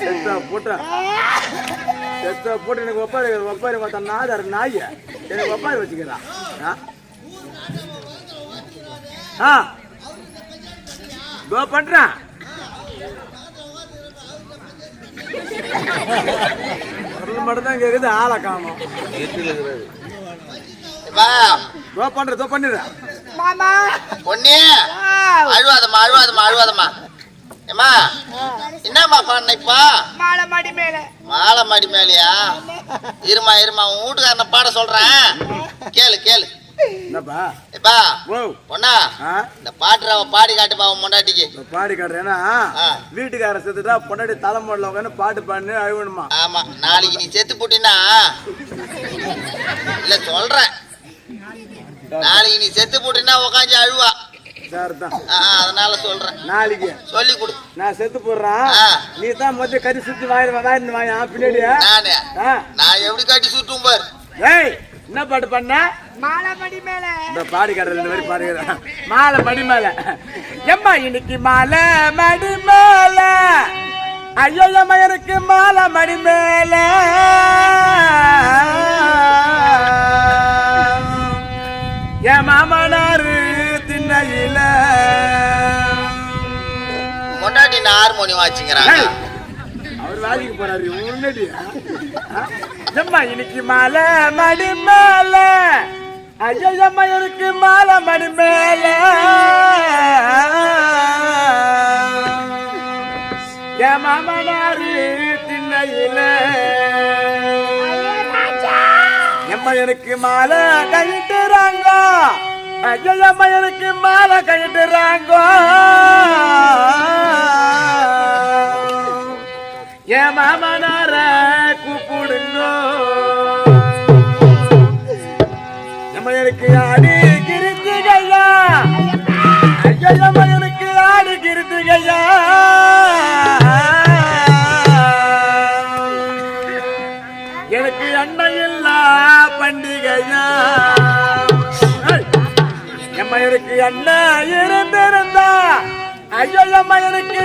செத்த போட்ட. செத்த போட்டு எனக்கு ஒப்பாரி ஒப்பாரி மொத்த நாதாரு நாய். எனக்கு ஒப்பாரி வச்சுக்கிறான் ஆ? ஆ. இதோ பண்றேன் குரல் மட்டும் தான் கேக்குது ஆளை காணும். வா. இதோ பண்ற இதோ பண்ணிடுறேன் மாமா. பொண்ணே அழுவாதம்மா அழுவாதம்மா அழுவாதம்மா. ஏம்மா? என்னம்மா பண்ண இப்ப? மாலை மடி மேல. மாலை மாடி மேலையா? இருமா இருமா உன் வீட்டுக்காரனை பாட சொல்றேன். கேளு கேளு. என்னப்பா? எப்பா பொண்ணா ஆ? இந்த பாட்டு அவ பாடி காட்டுப்பா உன் முண்டாட்டிக்கு இப்ப பாடி காட்டுறேன் ஏன்னா ஆ. வீட்டுக்கார செத்துட்டா பொண்டாட்டி தலைமுறையில் உட்காந்து பாட்டு பாடினு அழுவணுமா? ஆமா நாளைக்கு நீ செத்து போட்டினா இல்ல சொல்றேன். நாளைக்கு நீ செத்து போட்டினா உக்காந்து அழுவா. அதனால சொல்றேன். நாளைக்கு. சொல்லி கொடு. நான் செத்து போடுறேன். ஆ. நீ தான் மொத்த கறி சுத்தி வாயிரு வாயிருந்து வாயா பின்னாடி நானு. ஆ. நான் எப்படி கட்டி சுட்டும் பாரு. ஏய் என்ன பாட்டு பண்ண? மாலை மடி மேல. இந்த பாடி காட்டுற ரெண்டு வரி பாடுகிறேன் மேல. எம்மா இன்னைக்கு மாலை மடி மேல. ஐயோ எம்மா எனக்கு மாலை மடி மேல. ஹார்மோனியம் வாச்சுங்கிறாங்க அவர் வேலைக்கு போறாரு முன்னாடி. ஜம்மா இன்னைக்கு மாலை மடி மேல. ஐயம்மா இருக்கு எனக்கு மாலை மடி மேல. என் மாமனாரு திண்ணையில. எம்மா எனக்கு மாலை கழிட்டுறாங்க. ஐயோ எனக்கு மாலை கழிட்டுறாங்க. மாமனார கூப்பிடுங்கோ. நம்ம எனக்கு ஆடி கிருத்துகையா? ஐயோ நம்ம எனக்கு ஆடி கிருத்துகையா? எனக்கு அண்ணன் இல்லா பண்டிகையா? நம்ம எனக்கு அண்ணன் இருந்திருந்தா. ஐயோ அம்மா எனக்கு